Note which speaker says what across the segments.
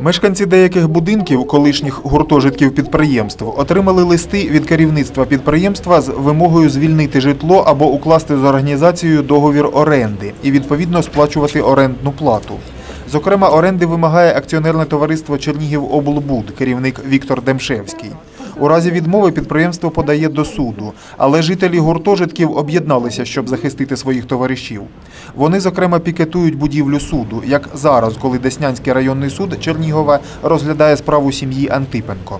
Speaker 1: Мешканці деяких будинків, колишніх гуртожитків підприємств, отримали листи від керівництва підприємства з вимогою звільнити житло або укласти з організацією договір оренди і відповідно сплачувати орендну плату. Зокрема, оренди вимагає акціонерне товариство Чернігів-Облбуд, керівник Віктор Демшевський. У разі відмови підприємство подає до суду, але жителі гуртожитків об'єдналися, щоб захистити своїх товаришів. Вони, зокрема, пікетують будівлю суду, як зараз, коли Деснянський районний суд Чернігова розглядає справу сім'ї Антипенко.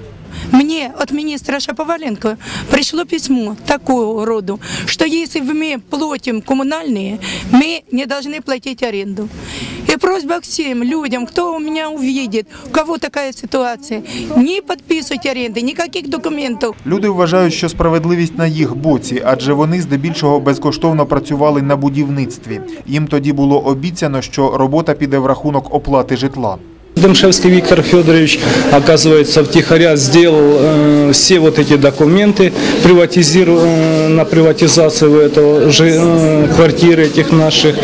Speaker 2: Мне от министра Шаповаленко пришло письмо такого рода, что если мы платим коммунальные, мы не должны платить аренду. И просьба к всем людям, кто у меня увидит, у кого такая ситуация, не подписывать аренды, никаких документов.
Speaker 1: Люди вважають, що справедливість на їх боці, адже вони здебільшого безкоштовно працювали на будівництві. Їм тоді було обіцяно, що робота піде в рахунок оплати житла.
Speaker 3: Демшевский Виктор Федорович, оказывается, втихаря сделал э, все вот эти документы приватизиру- э, на приватизацию этого же, э, квартир этих наших.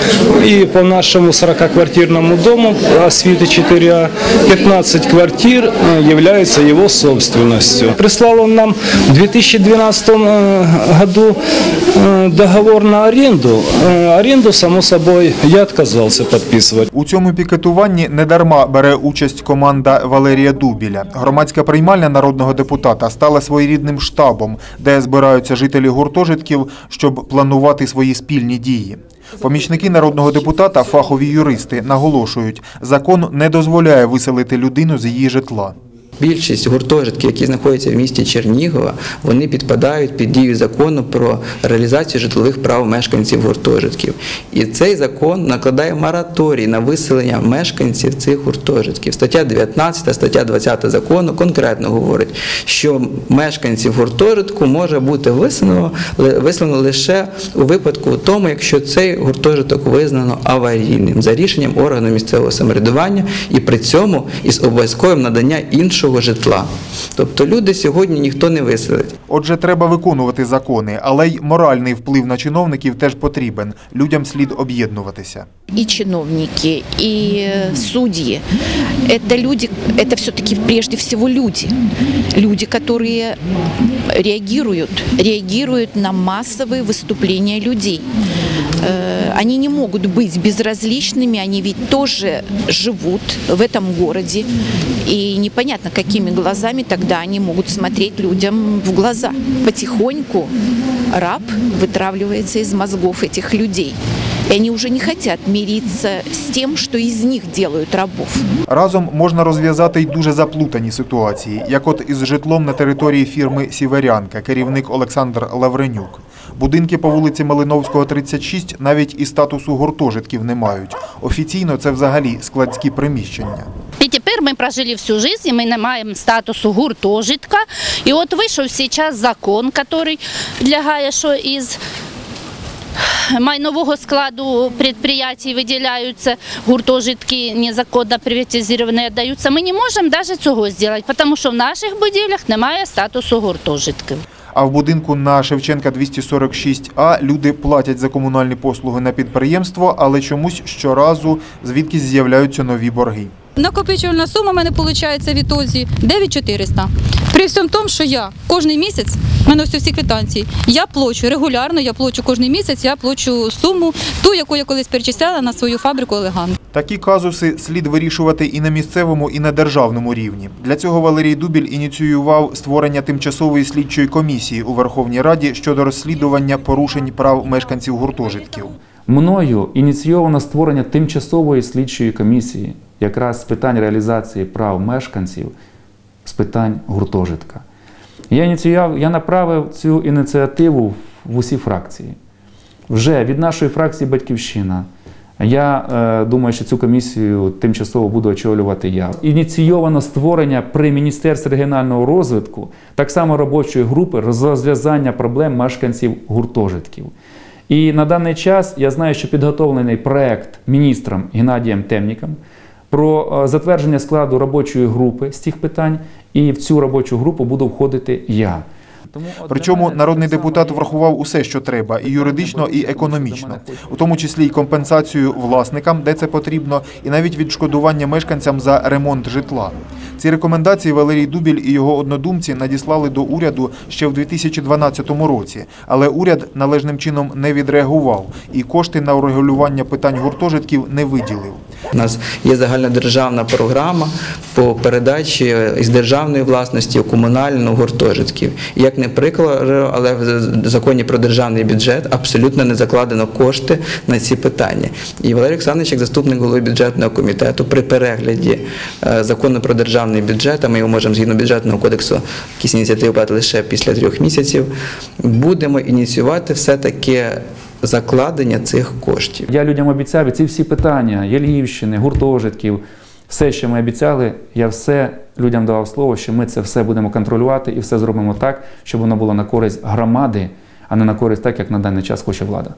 Speaker 3: И по нашему 40-квартирному дому, Освиты 4А, 15 квартир э, является его собственностью. Прислал он нам в 2012 э, году э, договор на аренду. Э, Аренду, само собой, я отказался подписывать.
Speaker 1: У цьому пікетуванні недарма бере участь команда Валерія Дубіля. Громадська приймальня народного депутата стала своєрідним штабом, де збираються жителі гуртожитків, щоб планувати свої спільні дії. Помічники народного депутата, фахові юристи, наголошують, закон не дозволяє виселити людину з її житла.
Speaker 4: Більшість гуртожитків, які знаходяться в місті Чернігова, вони підпадають під дію закону про реалізацію житлових прав мешканців гуртожитків. І цей закон накладає мораторій на виселення мешканців цих гуртожитків. Стаття 19, стаття 20 закону конкретно говорить, що мешканців гуртожитку може бути виселено, ли- виселено лише у випадку тому, якщо цей гуртожиток визнано аварійним за рішенням органу місцевого самоврядування і при цьому із обов'язковим надання іншого житла. Тобто люди сьогодні ніхто не виселить.
Speaker 1: Отже, треба виконувати закони, але й моральний вплив на чиновників теж потрібен. Людям слід об'єднуватися.
Speaker 5: и чиновники, и э, судьи. Это люди, это все-таки прежде всего люди. Люди, которые реагируют, реагируют на массовые выступления людей. Э, Они не могут быть безразличными, они ведь тоже живут в этом городе. И непонятно, какими глазами тогда они могут смотреть людям в глаза. Потихоньку раб вытравливается из мозгов этих людей. И они уже не хотят мириться с тем, что из них делают рабов.
Speaker 1: Разом можна розв'язати й дуже заплутані ситуації, як от із житлом на території фірми Сіверянка, керівник Олександр Лавренюк. Будинки по вулиці Малиновського, 36 навіть і статусу гуртожитків не мають. Офіційно це взагалі складські приміщення.
Speaker 6: І ми прожили всю життя, ми не маємо статусу гуртожитка. І от вийшов зараз закон, який лягає, що із майнового складу предприятий виділяються гуртожитки незаконно приватизовані, віддаються. Ми не можемо навіть цього зробити, тому що в наших будівлях немає статусу гуртожитків.
Speaker 1: А в будинку на Шевченка 246А люди платять за комунальні послуги на підприємство, але чомусь щоразу звідкись з'являються нові борги.
Speaker 7: Накопичувальна сума в мене виходить відтоді 9400. При всьому тому, що я кожен місяць, в мене ось всі квитанції, я плачу регулярно, я плачу кожен місяць, я плачу суму, ту, яку я колись перечисляла на свою фабрику Елеган.
Speaker 1: Такі казуси слід вирішувати і на місцевому, і на державному рівні. Для цього Валерій Дубіль ініціював створення тимчасової слідчої комісії у Верховній Раді щодо розслідування порушень прав мешканців гуртожитків.
Speaker 8: Мною ініційовано створення тимчасової слідчої комісії якраз з питань реалізації прав мешканців з питань гуртожитка. Я ініціював, я направив цю ініціативу в усі фракції. Вже від нашої фракції Батьківщина. Я е, думаю, що цю комісію тимчасово буду очолювати я. Ініційовано створення при Міністерстві регіонального розвитку так само робочої групи розв'язання проблем мешканців гуртожитків. І на даний час я знаю, що підготовлений проект міністром Геннадієм Темніком про е, затвердження складу робочої групи з цих питань, і в цю робочу групу буду входити я. Тому
Speaker 1: Причому народний депутат врахував усе, що треба, і юридично, і економічно, у тому числі й компенсацію власникам, де це потрібно, і навіть відшкодування мешканцям за ремонт житла. Ці рекомендації Валерій Дубіль і його однодумці надіслали до уряду ще в 2012 році, але уряд належним чином не відреагував і кошти на урегулювання питань гуртожитків не виділив.
Speaker 4: У нас є загальнодержавна програма по передачі із державної власності у комунальну гуртожитків. Як не приклад, але в законі про державний бюджет абсолютно не закладено кошти на ці питання. І Валерій Олександрович, як заступник голови бюджетного комітету, при перегляді е, закону про державний бюджет, а ми його можемо згідно бюджетного кодексу якісь ініціативи брати лише після трьох місяців, будемо ініціювати все-таки закладення цих коштів.
Speaker 8: Я людям обіцяв ці всі питання Ялівщини, гуртожитків, все, що ми обіцяли, я все людям давав слово, що ми це все будемо контролювати і все зробимо так, щоб воно було на користь громади, а не на користь так, як на даний час хоче влада.